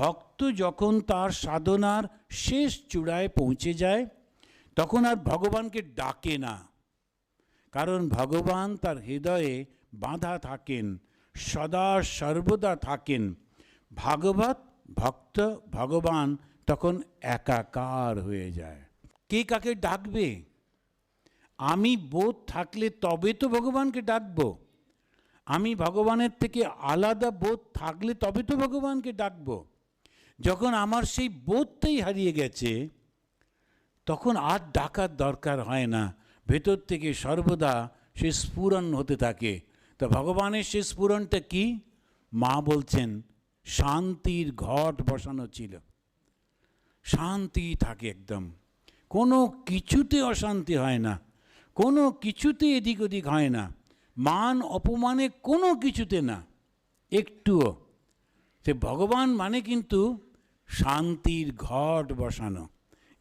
ভক্ত যখন তার সাধনার শেষ চূড়ায় পৌঁছে যায়, তখন আর ভগবানকে ডাকে না। কারণ ভগবান তার হৃদয়ে বাঁধা থাকেন, সদা সর্বদা থাকেন। ভাগবত ভক্ত, ভগবান তখন একাকার হয়ে যায়। কে কাকে ডাকবে? আমি বোধ থাকলে তবে তো ভগবানকে ডাকবো। আমি ভগবানের থেকে আলাদা বোধ থাকলে তবে তো ভগবানকে ডাকবো। যখন আমার সেই বোধটাই হারিয়ে গেছে, তখন আর ডাকার দরকার হয় না। ভেতর থেকে সর্বদা সে স্ফুরণ হতে থাকে। তো ভগবানের সে স্ফুরণটা কি? মা বলছেন, শান্তির ঘট বসানো ছিল। শান্তি থাকে একদম। কোনো কিছুতে অশান্তি হয় না। কোনো কিছুতে এদিক ওদিক হয় না। মান অপমানে কোনো কিছুতে না। একটুও। সে ভগবান মানে কিন্তু শান্তির ঘট বসানো।